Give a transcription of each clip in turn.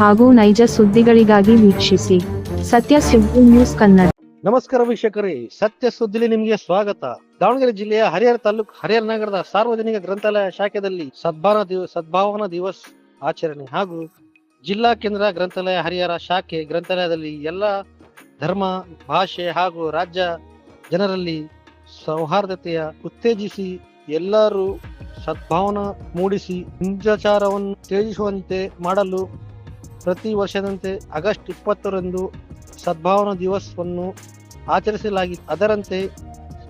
ಹಾಗೂ ನೈಜ ಸುದ್ದಿಗಳಿಗಾಗಿ ವೀಕ್ಷಿಸಿ ಸತ್ಯ ಸುದ್ದಿ ನ್ಯೂಸ್ ಕನ್ನಡ. ನಮಸ್ಕಾರ ವೀಕ್ಷಕರೇ, ಸತ್ಯ ಸುದ್ದಿಲಿ ನಿಮಗೆ ಸ್ವಾಗತ. ದಾವಣಗೆರೆ ಜಿಲ್ಲೆಯ ಹರಿಹರ ತಾಲೂಕು ಹರಿಹರ ನಗರದ ಸಾರ್ವಜನಿಕ ಗ್ರಂಥಾಲಯ ಶಾಖೆಯಲ್ಲಿ ಸದ್ಭಾವನಾ ದಿವ, ಸದ್ಭಾವನಾ ದಿವಸ್ ಆಚರಣೆ ಹಾಗೂ ಜಿಲ್ಲಾ ಕೇಂದ್ರ ಗ್ರಂಥಾಲಯ ಹರಿಹರ ಶಾಖೆ ಗ್ರಂಥಾಲಯದಲ್ಲಿ ಎಲ್ಲ ಧರ್ಮ, ಭಾಷೆ ಹಾಗೂ ರಾಜ್ಯ ಜನರಲ್ಲಿ ಸೌಹಾರ್ದತೆಯ, ಉತ್ತೇಜಿಸಿ ಎಲ್ಲರೂ ಸದ್ಭಾವನಾ ಮೂಡಿಸಿ ಹಿಂಸಾಚಾರವನ್ನು ತ್ಯಜಿಸುವಂತೆ ಮಾಡಲು ಪ್ರತಿ ವರ್ಷದಂತೆ ಆಗಸ್ಟ್ ಇಪ್ಪತ್ತರಂದು ಸದ್ಭಾವನಾ ದಿವಸವನ್ನು ಆಚರಿಸಲಾಗಿತ್ತು ಅದರಂತೆ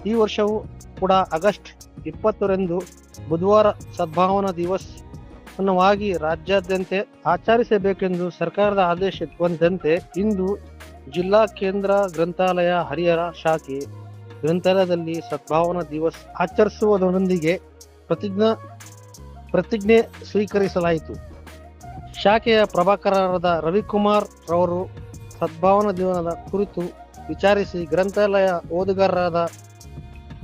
ಈ ವರ್ಷವೂ ಕೂಡ ಆಗಸ್ಟ್ ಇಪ್ಪತ್ತರಂದು ಬುಧವಾರ ಸದ್ಭಾವನಾ ದಿವಸ್ ವಾಗಿ ರಾಜ್ಯಾದ್ಯಂತ ಆಚರಿಸಬೇಕೆಂದು ಸರ್ಕಾರದ ಆದೇಶವಂತೆ ಇಂದು ಜಿಲ್ಲಾ ಕೇಂದ್ರ ಗ್ರಂಥಾಲಯ ಹರಿಹರ ಶಾಖೆ ಗ್ರಂಥಾಲಯದಲ್ಲಿ ಸದ್ಭಾವನಾ ದಿವಸ್ ಆಚರಿಸುವುದರೊಂದಿಗೆ ಪ್ರತಿಜ್ಞಾ, ಪ್ರತಿಜ್ಞೆ ಸ್ವೀಕರಿಸಲಾಯಿತು. ಶಾಖೆಯ ಪ್ರಭಾಕರರಾದ ರವಿಕುಮಾರ್ ರವರು ಸದ್ಭಾವನಾ ಜೀವನದ ಕುರಿತು ವಿಚಾರಿಸಿ ಗ್ರಂಥಾಲಯ ಓದುಗಾರರಾದ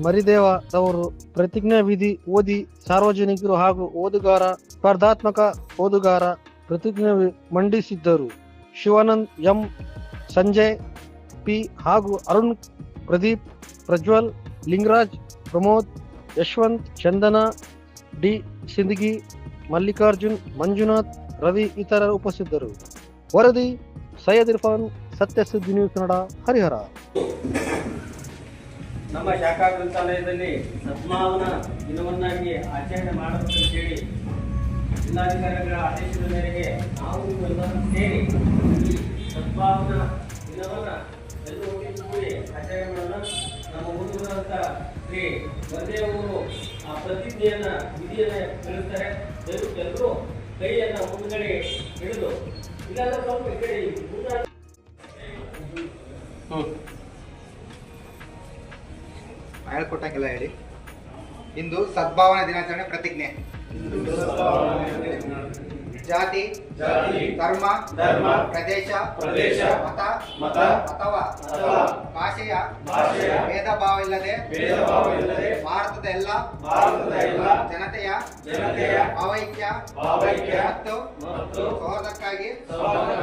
ಮರಿದೇವರವರು ಪ್ರತಿಜ್ಞಾ ವಿಧಿ ಓದಿ ಸಾರ್ವಜನಿಕರು ಹಾಗೂ ಓದುಗಾರ, ಸ್ಪರ್ಧಾತ್ಮಕ ಓದುಗಾರ ಪ್ರತಿಜ್ಞೆ ಮಂಡಿಸಿದ್ದರು. ಶಿವಾನಂದ್ ಎಂ. ಸಂಜಯ್ ಪಿ. ಹಾಗೂ ಅರುಣ್ ಪ್ರದೀಪ್ ಪ್ರಜ್ವಲ್, ಲಿಂಗರಾಜ್ ಪ್ರಮೋದ್ ಯಶವಂತ್, ಚಂದನ, ಡಿ. ಸಿಂದಗಿ, ಮಲ್ಲಿಕಾರ್ಜುನ್, ಮಂಜುನಾಥ್, ರವಿ ಇತರರು ಉಪಸ್ಥಿತರು. ವರದಿ, ಸೈಯದ್ ಇರ್ಫಾನ್ ಸತ್ಯ ಸುದ್ದಿ ನ್ಯೂಸ್ ಕನ್ನಡ, ಹರಿಹರ. ನಮ್ಮ ಶಾಖಾ ಗ್ರಂಥಾಲಯದಲ್ಲಿ ಸದ್ಭಾವನ ದಿನವನ್ನಾಗಿ ಆಚರಣೆ ಮಾಡಬೇಕಂತೇಳಿ ಜಿಲ್ಲಾಧಿಕಾರಿಗಳ ಆದೇಶದ ಮೇರೆಗೆ ನಾವು ಎಲ್ಲರೂ ಸೇರಿ ಈ ಸದ್ಭಾವನಾ ದಿನವನ್ನು ಎಲ್ಲರೂ ಕೂಡಿ ಆಚರಣೆ ಮಾಡೋಣ ನಮ್ಮ ಮುಂದಿರುವಂತ ವರದೇವರು ಆ ಪ್ರತಿಜ್ಞೆಯನ್ನ ವಿಧಿಯನ್ನ ತಿಳಿಸ್ತಾರೆ. ದಯವಿಟ್ಟು ಎಲ್ಲರೂ ಕೈಯನ್ನ ಮುಂದ್ಗಡೆ ಹಿಡಿದು ಇಲ್ಲಾಂದ್ರೆ ಸ್ವಲ್ಪ ಕಡೆ ಹೇಳ್ಕೊಟ್ಟಂಗೆಲ್ಲ ಹೇಳಿ. ಇಂದು ಸದ್ಭಾವನಾ ದಿನಾಚರಣೆ ಪ್ರತಿಜ್ಞೆ. ಜಾತಿ ಧರ್ಮ ಧರ್ಮ ಪ್ರದೇಶ ಪ್ರದೇಶ ಮತ ಮತ ಅಥವಾ ಅಥವಾ ಭಾಷೆಯ ಭಾಷೆಯ ಭೇದ ಭಾವ ಇಲ್ಲದೆ ಭೇದ ಇಲ್ಲದೆ ಭಾರತದ ಎಲ್ಲ ಭಾರತದ ಎಲ್ಲ ಜನತೆಯ ಜನತೆಯ ಭಾವೈಕ್ಯ ಭಾವೈಕ್ಯ ಮತ್ತು ಮತ್ತು ಸೌಹಾರ್ದಕ್ಕಾಗಿ ಸೌಹಾರ್ದ